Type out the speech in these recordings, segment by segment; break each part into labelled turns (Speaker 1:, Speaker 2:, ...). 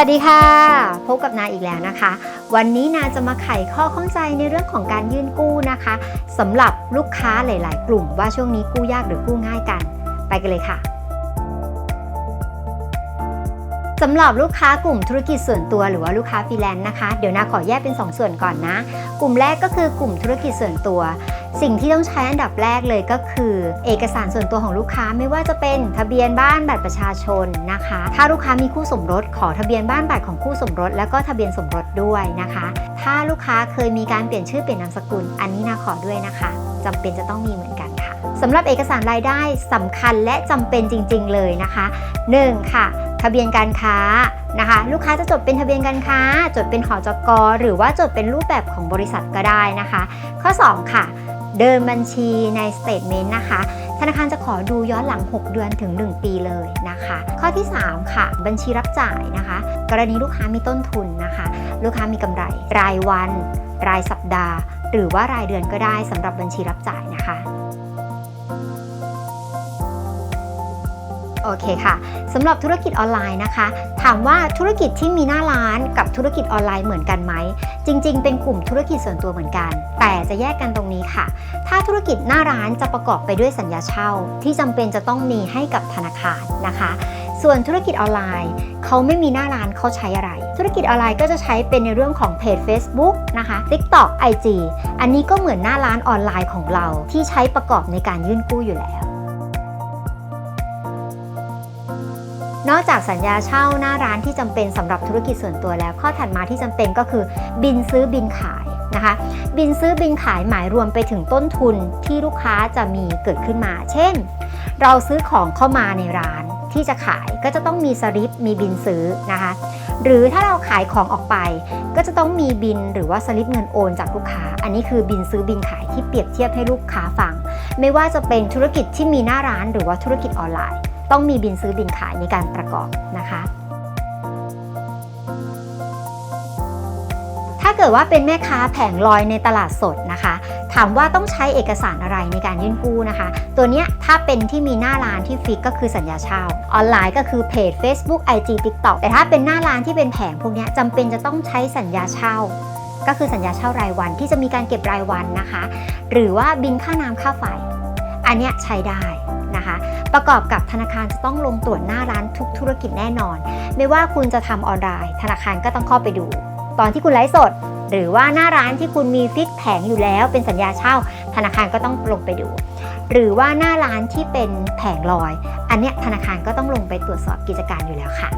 Speaker 1: วัสดีค่ะ พบกับนาอีกแล้วนะคะ วันนี้นาจะมาไขข้อข้องใจในเรื่องของการยื่นกู้นะคะสำหรับลูกค้าหลาย ๆ กลุ่มว่าช่วงนี้กู้ยากหรือกู้ง่ายกัน ไปกันเลยค่ะสำหรับลูกค้ากลุ่มธุรกิจส่วนตัวหรือว่าลูกค้าฟรีแลนซ์นะคะ เดี๋ยวนาขอแยกเป็น 2 ส่วนก่อนนะ กลุ่มแรกก็คือกลุ่มธุรกิจส่วนตัว สิ่งที่ต้องใช้อันดับแรกเลยก็คือ เอกสารส่วนตัวของลูกค้าไม่ว่าจะเป็นทะเบียนบ้านบัตรประชาชนนะคะ ถ้าลูกค้ามีคู่สมรส ขอทะเบียนบ้านบัตรของคู่สมรส แล้วก็ทะเบียนสมรสด้วยนะคะ ถ้าลูกค้าเคยมีการเปลี่ยนชื่อเปลี่ยนนามสกุล อันนี้นาขอด้วยนะคะจำเป็นจะต้องมีเหมือนกันค่ะสำหรับเอกสารรายได้สำคัญและจำเป็นจริง ๆ เลยนะคะ 1. ค่ะ ทะเบียนการค้านะคะ ลูกค้าจะจดเป็นทะเบียนการค้า จดเป็นหอจกหรือว่าจดเป็นรูปแบบของบริษัทก็ได้นะคะ ข้อ 2 ค่ะ เดินบัญชีในสเตทเมนต์นะคะ ธนาคารจะขอดูย้อนหลัง 6 เดือนถึง 1 ปีเลยนะคะ ข้อที่ 3 ค่ะ บัญชีรับจ่ายนะคะ กรณีลูกค้ามีต้นทุนนะคะ ลูกค้ามีกำไร รายวัน รายสัปดาห์ หรือว่ารายเดือนก็ได้สำหรับบัญชีรับจ่ายนะคะ โอเคค่ะสำหรับธุรกิจออนไลน์นะคะ ถามว่าธุรกิจที่มีหน้าร้านกับธุรกิจออนไลน์เหมือนกันไหม จริง ๆ เป็นกลุ่มธุรกิจส่วนตัวเหมือนกัน แต่จะแยกกันตรงนี้ค่ะ ถ้าธุรกิจหน้าร้านจะประกอบไปด้วยสัญญาเช่า ที่จำเป็นจะต้องมีให้กับธนาคารนะคะ ส่วนธุรกิจออนไลน์เขาไม่มีหน้าร้านเขาใช้อะไร ธุรกิจออนไลน์ก็จะใช้เป็นในเรื่องของเพจ Facebook นะคะ TikTok IG อันนี้ก็เหมือนหน้าร้านออนไลน์ของเราที่ใช้ประกอบในการยื่นกู้อยู่แล้ว นอกจากสัญญาเช่าหน้าร้านที่จำเป็นสำหรับธุรกิจส่วนตัวแล้ว ข้อถัดมาที่จำเป็นก็คือ บินซื้อบินขายนะคะ บินซื้อบินขายหมายรวมไปถึงต้นทุนที่ลูกค้าจะมีเกิดขึ้นมา เช่น เราซื้อของเข้ามาในร้านที่จะขายก็จะต้องมีสลิปมีบินซื้อนะคะ หรือถ้าเราขายของออกไป ก็จะต้องมีบินหรือว่าสลิปเงินโอนจากลูกค้า อันนี้คือบินซื้อบินขายที่เปรียบเทียบให้ลูกค้าฟัง ไม่ว่าจะเป็นธุรกิจที่มีหน้าร้านหรือว่าธุรกิจออนไลน์ ต้องมีบินซื้อบินขายในการประกอบนะคะ ถ้าเกิดว่าเป็นแม่ค้าแผงลอยในตลาดสดนะคะ ถามว่าต้องใช้เอกสารอะไรในการยื่นกู้นะคะ ตัวเนี้ยถ้าเป็นที่มีหน้าร้านที่ฟิกก็คือสัญญาเช่า ออนไลน์ก็คือเพจ Facebook IG TikTok แต่ถ้าเป็นหน้าร้านที่เป็นแผงพวกเนี้ยจำเป็นจะต้องใช้สัญญาเช่าก็คือสัญญาเช่ารายวันที่จะมีการเก็บรายวันนะคะ หรือว่าบินค่าน้ำค่าไฟ อันเนี้ยใช้ได้ ประกอบกับธนาคารจะต้องลงตรวจหน้าร้านทุกธุรกิจแน่นอน ไม่ว่าคุณจะทำออนไลน์ ธนาคารก็ต้องเข้าไปดู ตอนที่คุณไลฟ์สด หรือว่าหน้าร้านที่คุณมีฟิกแผงอยู่แล้วเป็นสัญญาเช่า ธนาคารก็ต้องลงไปดู หรือว่าหน้าร้านที่เป็นแผงลอย อันเนี้ยธนาคารก็ต้องลงไปตรวจสอบกิจการอยู่แล้วค่ะ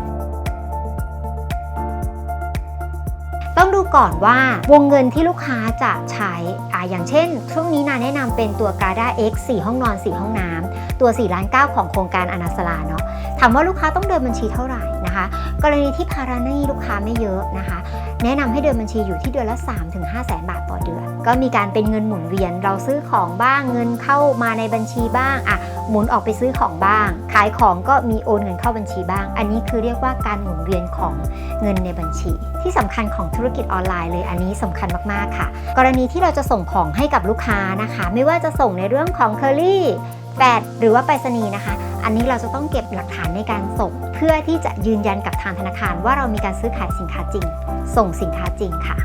Speaker 1: ต้องดูก่อนว่าวงเงินที่ลูกค้าจะใช้อ่าอย่างเช่น ช่วงนี้นาแนะนำเป็นตัว Garda X 4 ห้องนอน 4 ห้องน้ำตัว4ล้าน9ของโครงการอนาสลาเนาะถามว่าลูกค้าต้องเดินบัญชีเท่าไหร่นะคะ กรณีที่ภาระหนี้ลูกค้าไม่เยอะนะคะ แนะนำให้เดินบัญชีอยู่ที่เดือนละ 3-5แสนบาทต่อเดือน ก็มีการเป็นเงินหมุนเวียน เราซื้อของบ้างเงินเข้ามาในบัญชีบ้างอะหมุนออกไปซื้อของบ้าง ขายของก็มีโอนเงินเข้าบัญชีบ้าง อันนี้คือเรียกว่าการหมุนเวียนของเงินในบัญชี ที่สำคัญของธุรกิจออนไลน์เลยอันนี้สำคัญมากๆค่ะ กรณีที่เราจะส่งของให้กับลูกค้านะคะ ไม่ว่าจะส่งในเรื่องของเคอรี่แฟดหรือว่าไปรษณีย์นะคะ อันนี้เราจะต้องเก็บหลักฐานในการส่ง เพื่อที่จะยืนยันกับทางธนาคารว่าเรามีการซื้อขายสินค้าจริง ส่งสินค้าจริงค่ะ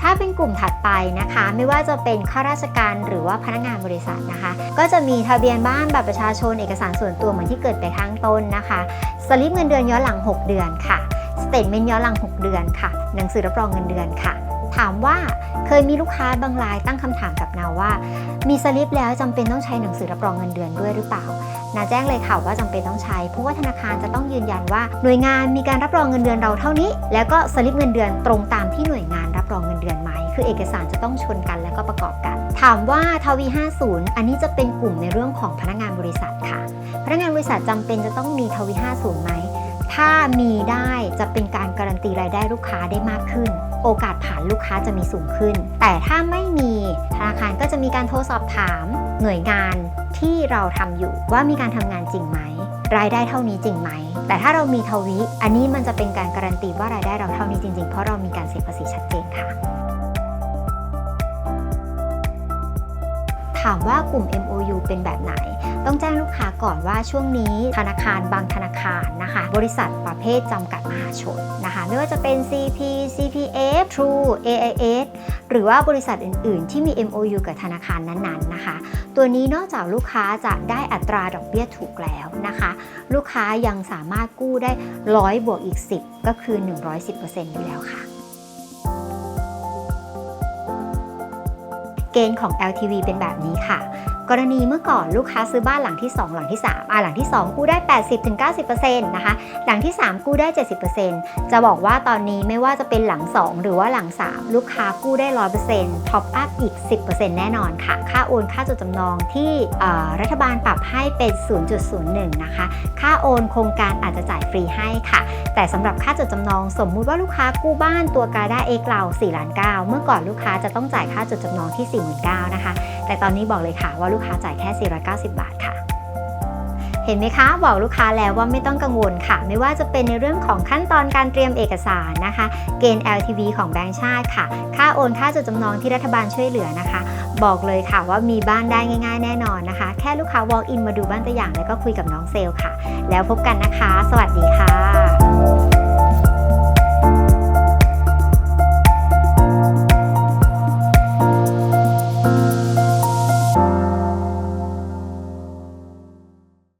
Speaker 1: ถ้าเป็นกลุ่มถัดไปนะคะ ไม่ว่าจะเป็นข้าราชการหรือว่าพนักงานบริษัทนะคะ ก็จะมีทะเบียนบ้านบัตรประชาชนเอกสารส่วนตัวเหมือนที่เกิดไปข้างต้นนะคะสลิปเงินเดือนย้อนหลัง 6 เดือนค่ะสเตทเมนต์ย้อนหลัง 6 เดือนค่ะ หนังสือรับรองเงินเดือนค่ะ ถามว่าเคยมีลูกค้าบางรายตั้งคำถามกับนาว่า มีสลิปแล้วจำเป็นต้องใช้หนังสือรับรองเงินเดือนด้วยหรือเปล่า นาแจ้งเลยค่ะว่าจำเป็นต้องใช้ เพราะว่าธนาคารจะต้องยืนยันว่าหน่วยงานมีการรับรองเงินเดือนเราเท่านี้ แล้วก็สลิปเงินเดือนตรงตามที่หน่วยงานรับรองเงินเดือนไหม คือเอกสารจะต้องชนกันแล้วก็ประกอบกัน ถามว่าทวี 50 อันนี้จะเป็นกลุ่มในเรื่องของพนักงานบริษัทค่ะ พนักงานบริษัทจำเป็นจะต้องมีทวี 50ไหมถ้ามีได้จะเป็นการการันตีรายได้ลูกค้าได้มากขึ้น โอกาสผ่านลูกค้าจะมีสูงขึ้น แต่ถ้าไม่มีธนาคารก็จะมีการโทรสอบถามหน่วยงานที่เราทำอยู่ว่ามีการทำงานจริงไหม รายได้เท่านี้จริงไหม แต่ถ้าเรามีทวิ อันนี้มันจะเป็นการการันตีว่ารายได้เราเท่านี้จริง ๆ เพราะเรามีการเสียภาษีชัดเจนค่ะ ถามว่ากลุ่ม MOU เป็นแบบไหน ต้องแจ้งลูกค้าก่อนว่าช่วงนี้ธนาคารบางธนาคารนะคะ บริษัทประเภทจำกัดมหาชนนะคะไม่ว่าจะเป็น CP CPF True AIS หรือว่าบริษัทอื่น ๆ ที่มี MOU กับธนาคารนั้นๆนะคะ ตัวนี้นอกจากลูกค้าจะได้อัตราดอกเบี้ยถูกแล้วนะคะ ลูกค้ายังสามารถกู้ได้ 100 บวกอีก 10 ก็คือ 110%อยู่แล้วค่ะเกณฑ์ของ LTV เป็นแบบนี้ค่ะ กรณีเมื่อก่อนลูกค้าซื้อบ้านหลังที่ 2 หลังที่ 3อ่าหลังที่ 2 กู้ได้ 80-90%นะคะ หลังที่ 3 กู้ได้ 70%จะบอกว่าตอนนี้ไม่ว่าจะเป็นหลัง 2 หรือว่าหลัง 3 ลูกค้ากู้ได้ 100%ท็อปอัพอีก 10%แน่นอนค่ะ ค่าโอนค่าจดจำนองที่รัฐบาลปรับให้เป็น 0.01 นะคะ ค่าโอนโครงการอาจจะจ่ายฟรีให้ค่ะ แต่สำหรับค่าจดจำนอง สมมุติว่าลูกค้ากู้บ้านตัวกาด้าเอกเรา4ล้าน9เมื่อก่อนลูกค้าจะต้องจ่ายค่าจดจำนองที่49,000นะคะ แต่ตอนนี้บอกเลยค่ะว่าลูกค้าจ่ายแค่ 490 บาทค่ะ เห็นไหมคะ บอกลูกค้าแล้วว่าไม่ต้องกังวลค่ะ ไม่ว่าจะเป็นในเรื่องของขั้นตอนการเตรียมเอกสารนะคะ เกณฑ์ LTV ของแบงก์ชาติค่ะ ค่าโอนค่าจดจำนองที่รัฐบาลช่วยเหลือนะคะ บอกเลยค่ะว่ามีบ้านได้ง่าย ๆ แน่นอนนะคะ แค่ลูกค้า walk in มาดูบ้านตัวอย่างแล้วก็คุยกับน้องเซลล์ค่ะ แล้วพบกันนะคะ สวัสดีค่ะ